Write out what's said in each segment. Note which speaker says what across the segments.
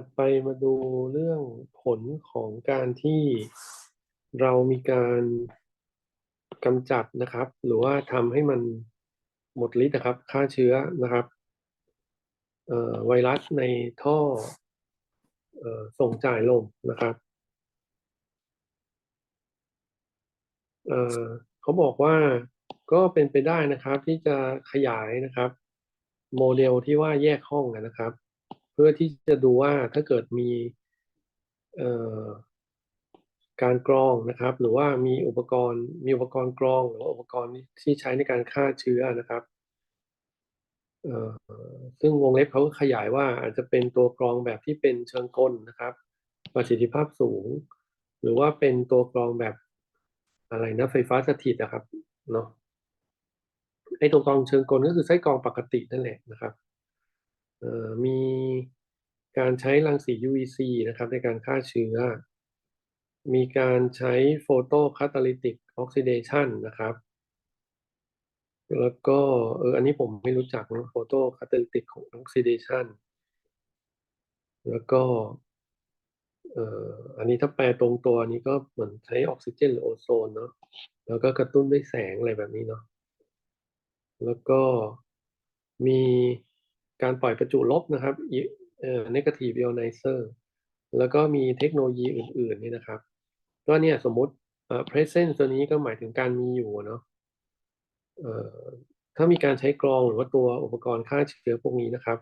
Speaker 1: ถัดไปมาดูเรื่องผลของการที่เรามีการกำจัดนะครับ หรือว่าทำให้มันหมดฤทธิ์นะครับฆ่าเชื้อนะครับไวรัสในท่ออส่งจ่ายลมนะครับเเขาบอกว่าก็เป็นไปได้นะครับที่จะขยายนะครับ โมเดลที่ว่าแยกห้องนะครับ พื่อที่จะดูว่าถ้าเกิดมีการกรองนะครับ หรือว่ามีอุปกรณ์มีอุปกรณ์กรองหรือว่าอุปกรณ์ที่ใช้ในการฆ่าเชื้อนะครับซึ่งวงเล็บเขาขยายว่าอาจจะเป็นตัวกรองแบบที่เป็นเชิงกลนะครับ ประสิทธิภาพสูง หรือว่าเป็นตัวกรองแบบอะไรนะไฟฟ้าสถิตนะครับเนาะไอ้ตัวกรองเชิงกลก็คือไส้กรองปกตินั่นแหละนะครับมี การใช้รังสี UVC นะครับในการฆ่าเชื้อ มีการใช้โฟโตคาตาลิติกออกซิเดชันนะครับ แล้วก็เอออันนี้ผมไม่รู้จักนะโฟโตคาตาลิติกของออกซิเดชันแล้วก็เอ่ออันนี้ถ้าแปลตรงตัวนี้ก็เหมือนใช้ออกซิเจนหรือโอโซนเนาะแล้วก็กระตุ้นด้วยแสงอะไรแบบนี้เนาะแล้วก็มีการปล่อยประจุลบนะครับ เอ่อ negative ionizer แล้วก็มีเทคโนโลยีอื่นๆนี่นะครับ ก็เนี่ยสมมติเอ่อ present ตัวนี้ก็หมายถึงการมีอยู่เนาะเอ่อถ้ามีการใช้กรองหรือว่าตัวอุปกรณ์ฆ่าเชื้อพวกนี้นะครับ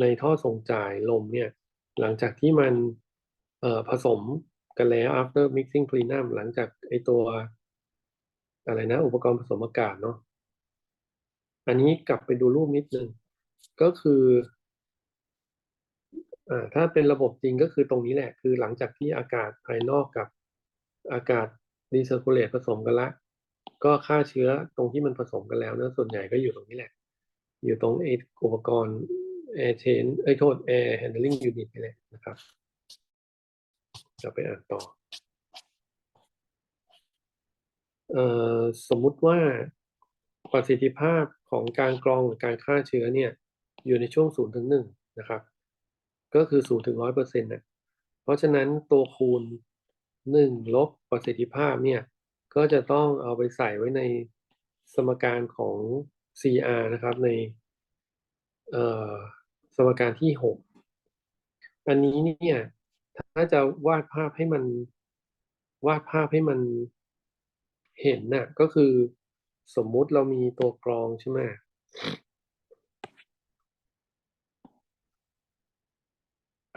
Speaker 1: ในท่อส่งจ่ายลมเนี่ย หลังจากที่มันเอ่อผสมกันแล้ว after mixing plenum หลังจากไอตัวอะไรนะ อุปกรณ์ผสมอากาศเนาะอันนี้กลับไปดูรูปนิดนึง ก็คือ ถ้าเป็นระบบจริงก็คือตรงนี้แหละ คือหลังจากที่อากาศภายนอกกับอากาศดีเซอร์คูลเลตผสมกันละ ก็ฆ่าเชื้อตรงที่มันผสมกันแล้วนะส่วนใหญ่ก็อยู่ตรงนี้แหละ อยู่ตรงไออุปกรณ์ air chain เอ้ยโทษ air handling unit นี่แหละนะครับ จะไปอ่านต่อออสมมุติว่าประสิทธิภาพของการกรองหรือการฆ่าเชื้อเนี่ย อยู่ในช่วง0ถึง1นะครับ ก็คือ0ถึง100%เปอร์เซ็นต์นะเพราะฉะนั้นตัวคูณ1ลบประสิทธิภาพเนี่ย ก็จะต้องเอาไปใส่ไว้ในสมการของ CR นะครับในสมการที่6อันนี้เนี่ยถ้าจะวาดภาพให้มันวาดภาพให้มันเห็นน่ะก็คือสมมุติเรามีตัวกรองใช่ไหม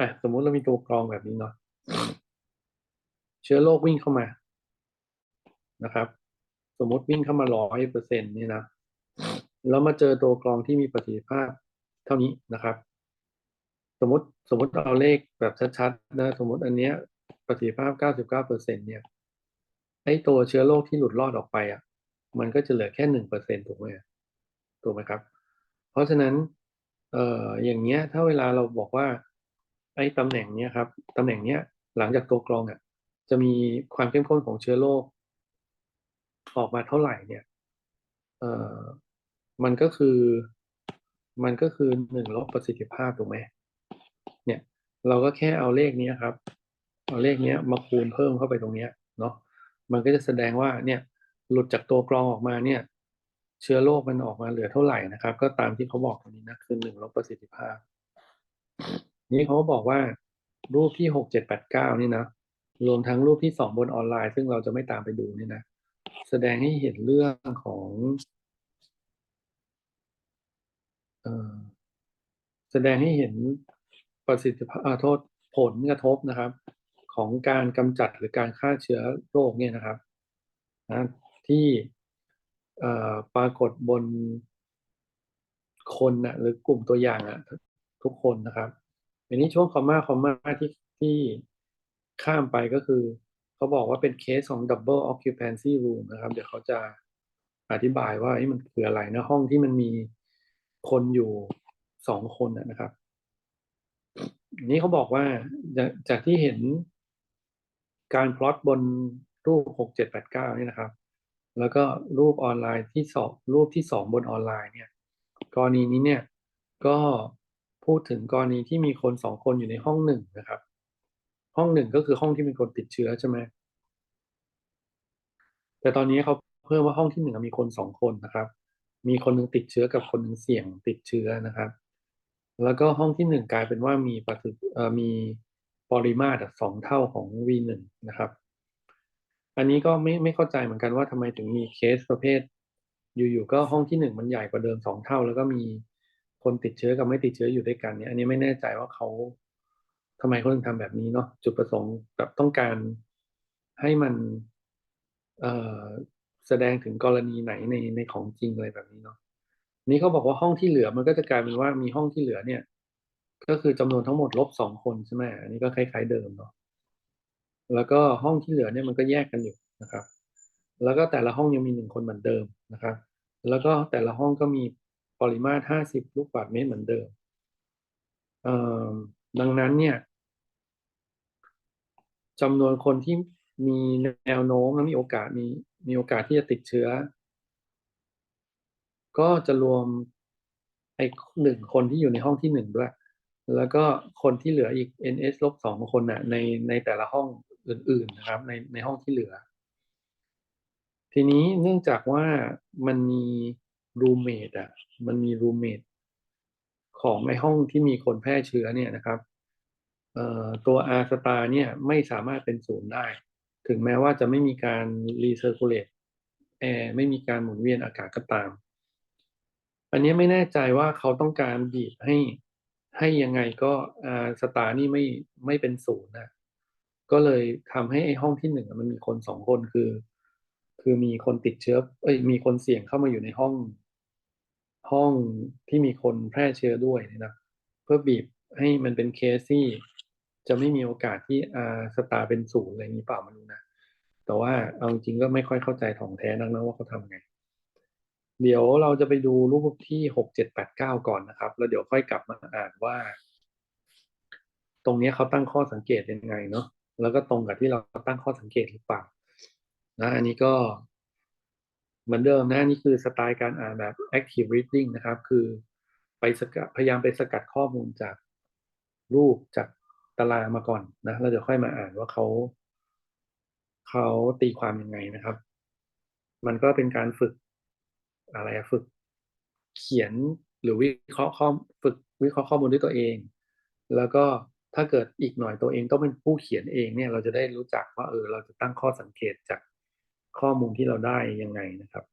Speaker 1: อะสมมุติเรามีตัวกรองแบบนี้เนาะเชื้อโรควิ่งเข้ามานะครับ สมมติวิ่งเข้ามาร้อยเปอร์เซ็นต์นี่นะแล้วมาเจอตัวกรองที่มีประสิทธิภาพเท่านี้นะครับ สมมติสมมติเอาเลขแบบชัดๆนะสมมติอันเนี้ยประสิทธิภาพ 99%เนี่ยไอ้ตัวเชื้อโรคที่หลุดรอดออกไปอะ มันก็จะเหลือแค่หนึ่งเปอร์เซ็นถูกไหมถูกไหมครับ เพราะฉะนั้น เอ่ออย่างเงี้ย ถ้าเวลาเราบอกว่า ไอ้ตำแหน่งเนี้ยครับตำแหน่งเนี้ยหลังจากตัวกรองอะจะมีความเข้มข้นของเชื้อโรคออกมาเท่าไหร่เนี่ยเอ่อมันก็คือมันก็คือหนึ่งลบประสิทธิภาพถูกไหมเนี่ย เราก็แค่เอาเลขนี้ครับ เอาเลขนี้มาคูณเพิ่มเข้าไปตรงนี้เนาะมันก็จะแสดงว่าเนี่ยหลุดจากตัวกรองออกมาเนี่ย เชื้อโรคมันออกมาเหลือเท่าไหร่นะครับ ก็ตามที่เขาบอกตรงนี้นะคือหนึ่งลบประสิทธิภาพ นี้เขาบอกว่ารูปที่หกเจ็ดแปดเก้านี่นะรวมทั้งรูปที่สองบนออนไลน์ ซึ่งเราจะไม่ตามไปดูนี่นะ แสดงให้เห็นเรื่องของออแสดงให้เห็นประสิทธิภาพโทษผลกระทบนะครับ ของการกำจัดหรือการฆ่าเชื้อโรคเนี่ยนะครับนะที่ปรากฏบนคนนะหรือกลุ่มตัวอย่างอะทุกคนนะครับ อันนี้ช่วงคอมมาคอมมาที่ที่ข้ามไปก็คือ เขาบอกว่าเป็นเคสของ double occupancy room นะครับ เดี๋ยวเขาจะอธิบายว่ามันคืออะไรนะห้องที่มันมีคนอยู่สองคนนะครับนี้เขาบอกว่าจากที่เห็นการพลอตบนรูปหกเจ็ดแปดเก้านี่นะครับ แล้วก็รูปออนไลน์ที่สองรูปที่สองบนออนไลน์เนี่ย กรณีนี้เนี่ย ก็ พูดถึงกรณีที่มีคนสองคนอยู่ในห้องหนึ่งนะครับ ห้องหนึ่งก็คือห้องที่มีคนติดเชื้อใช่ไหมแต่ตอนนี้เขาเพิ่มว่าห้องที่หนึ่งมีคนสองคนนะครับ มีคนหนึ่งติดเชื้อกับคนหนึ่งเสี่ยงติดเชื้อนะครับ แล้วก็ห้องที่หนึ่งกลายเป็นว่ามีปฏิมีปริมาตรสองเท่าของ V1 นะครับ อันนี้ก็ไม่ไม่เข้าใจเหมือนกันว่าทำไมถึงมีเคสประเภท อยู่ๆก็ห้องที่หนึ่งมันใหญ่กว่าเดิมสองเท่า แล้วก็มี คนติดเชื้อกับไม่ติดเชื้ออยู่ด้วยกันเนี่ย อันนี้ไม่แน่ใจว่าเขาทำไมเขาถึงทำแบบนี้เนาะจุดประสงค์แบบต้องการให้มันเอ่อแสดงถึงกรณีไหนในในของจริงอะไรแบบนี้เนาะนี่เขาบอกว่าห้องที่เหลือมันก็จะกลายเป็นว่ามีห้องที่เหลือเนี่ย ก็คือจำนวนทั้งหมดลบสองคนใช่ไหมอันนี้ก็คล้ายๆเดิมเนาะแล้วก็ห้องที่เหลือเนี่ยมันก็แยกกันอยู่นะครับ แล้วก็แต่ละห้องยังมีหนึ่งคนเหมือนเดิมนะครับ แล้วก็แต่ละห้องก็มี ปริมาตรห้าสิบลูกบาศก์เมตรเหมือนเดิม ดังนั้นเนี่ยจำนวนคนที่มีแนวโน้มและมีโอกาสมีมีโอกาสที่จะติดเชื้อ ก็จะรวมไอ้หนึ่งคนที่อยู่ในห้องที่หนึ่งด้วย แล้วก็คนที่เหลืออีก ns ลบสองคนน่ะในในแต่ละห้องอื่น ๆนะครับ ในในห้องที่เหลือ ทีนี้เนื่องจากว่ามันมี รูเมดอะมันมีรูเมดของในห้องที่มีคนแพร่เชื้อเนี่ยนะครับตัว R star เนี่ยไม่สามารถเป็นศูนย์ได้ ถึงแม้ว่าจะไม่มีการรีเซอร์คูลเลตแอร์ไม่มีการหมุนเวียนอากาศก็ตาม อันนี้ไม่แน่ใจว่าเขาต้องการบีบให้ให้ยังไงก็ R star นี่ไม่ไม่เป็นศูนย์นะก็เลยทำให้ไอ้ห้องที่หนึ่งมันมีคนสองคนคือ คือมีคนติดเชื้อเอ้ยมีคนเสี่ยงเข้ามาอยู่ในห้อง ห้องที่มีคนแพร่เชื้อด้วยนะเพื่อบีบให้มันเป็นเคสที่จะไม่มีโอกาสที่อาสตาเป็นศูนย์อะไรนี้เปล่ามารู้นะ แต่ว่าเอาจริงก็ไม่ค่อยเข้าใจถ่องแท้นักนะว่าเขาทำไง เดี๋ยวเราจะไปดูรูปที่หกเจ็ดแปดเก้าก่อนนะครับ แล้วเดี๋ยวค่อยกลับมาอ่านว่า ตรงนี้เขาตั้งข้อสังเกตยังไงเนาะแล้วก็ตรงกับที่เราตั้งข้อสังเกตหรือเปล่านะ อันนี้ก็ เหมือนเดิมนะนี่คือสไตล์การอ่านแบบ active reading นะครับ คือไปสกัดพยายามไปสกัดข้อมูลจากรูปจากตารางมาก่อนนะแล้วเดี๋ยวค่อยมาอ่านว่าเขาเขาตีความยังไงนะครับ มันก็เป็นการฝึกอะไรฝึกเขียนหรือวิเคราะห์ข้อฝึกวิเคราะห์ข้อมูลด้วยตัวเอง แล้วก็ถ้าเกิดอีกหน่อยตัวเองต้องเป็นผู้เขียนเองเนี่ยเราจะได้รู้จักว่าเออเราจะตั้งข้อสังเกตจาก ข้อมูลที่เราได้ยังไงนะครับ